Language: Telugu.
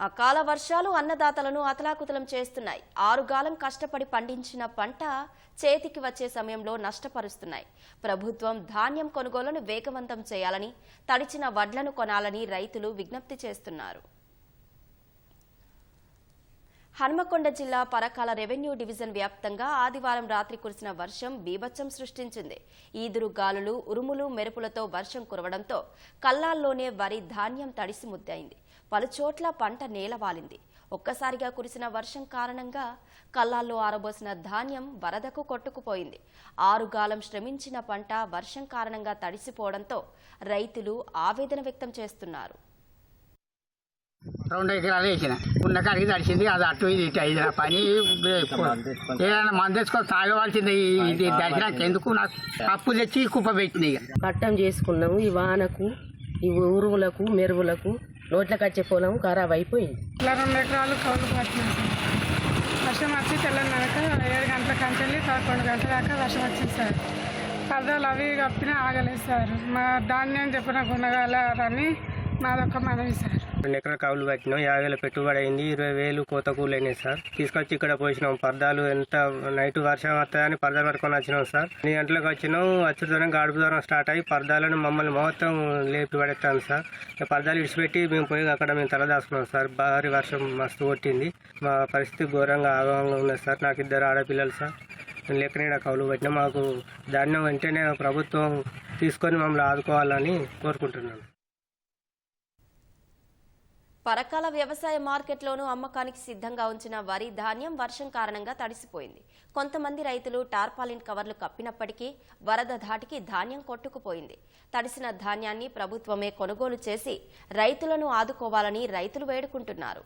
అకాల వర్షాలు అన్నదాతలను అతలాకుతలం చేస్తున్నాయి. ఆరుగాలం కష్టపడి పండించిన పంట చేతికి వచ్చే సమయంలో నష్టపరుస్తున్నాయి. ప్రభుత్వం ధాన్యం కొనుగోలును వేగవంతం చేయాలని తడిచిన వడ్లను కొనాలని రైతులు విజ్ఞప్తి చేస్తున్నారు. హన్మకొండ జిల్లా పరకాల రెవెన్యూ డివిజన్ వ్యాప్తంగా ఆదివారం రాత్రి కురిసిన వర్షం బీభత్సం సృష్టించింది. ఈదురు గాలులు ఉరుములు మెరుపులతో వర్షం కురవడంతో కల్లాల్లోనే వరి ధాన్యం తడిసి ముద్దయింది. పలుచోట్ల పంట నేలవాలింది. ఒక్కసారిగా కురిసిన వర్షం కారణంగా కల్లాల్లో ఆరబోసిన ధాన్యం వరదకు కొట్టుకుపోయింది. ఆరుగాలం శ్రమించిన పంట వర్షం కారణంగా తడిసిపోవడంతో రైతులు ఆవేదన వ్యక్తం చేస్తున్నారు. రెండు ఎకరాలు వేసిన. ఉన్న కాడికి తడిచింది అది అటు ఇది ఇటు నా పని. ఏదైనా మందు తెచ్చుకొని తాగవలసింది ఇది దర్శనానికి. ఎందుకు నాకు అప్పు తెచ్చి కుప్ప పెట్టింది ఇక? పట్టం చేసుకున్నాము ఈ వానకు ఈ ఉరువులకు మెరువులకు నోట్లకు వచ్చే పొలం ఖరాబ్ అయిపోయింది. ఇట్లా రెండు ఎకరాలు కౌలు పట్టినాం వర్షం వచ్చి తెల్లన్నాక ఏడు గంటల కంచెల్లి పదకొండు గంటల దాకా వర్షం వచ్చింది సార్. పరదాలు అవి కప్పినా ఆగలేదు సార్. మా ధాన్యం చెప్పిన కొనగలరని మాదొక మనవి సార్. రెండు ఎకరాల కౌలు పెట్టినాం. యాభై వేల పెట్టుబడి అయింది. ఇరవై వేలు కోత కూలి అయినాయి సార్. తీసుకొచ్చి ఇక్కడ పోసినాం. పర్దాలు ఎంత నైట్ వర్షం వస్తాయని పర్దాలు పట్టుకొని వచ్చినాం సార్. ఎన్ని గంటలకు వచ్చినాం. వచ్చే దూరం గాడుపు దూరం స్టార్ట్ అయ్యి పర్దాలను మమ్మల్ని మొత్తం లేపి పడేస్తాను సార్. పర్దాలు విడిచిపెట్టి మేము పోయి అక్కడ మేము తలదాసుకున్నాం సార్. భారీ వర్షం మస్తు కొట్టింది. మా పరిస్థితి ఘోరంగా ఆగంగా ఉన్నది సార్. నాకు ఇద్దరు ఆడపిల్లలు సార్. మేము కౌలు పెట్టినా. మాకు ధాన్యం వెంటనే ప్రభుత్వం తీసుకొని మమ్మల్ని ఆదుకోవాలని కోరుకుంటున్నాను పరకాల వ్యవసాయ మార్కెట్లోనూ అమ్మకానికి సిద్ధంగా ఉంచిన వరి ధాన్యం వర్షం కారణంగా తడిసిపోయింది. కొంతమంది రైతులు టార్పాలిన్ కవర్లు కప్పినప్పటికీ వరద ధాటికి ధాన్యం కొట్టుకుపోయింది. తడిసిన ధాన్యాన్ని ప్రభుత్వమే కొనుగోలు చేసి రైతులను ఆదుకోవాలని రైతులు వేడుకుంటున్నారు.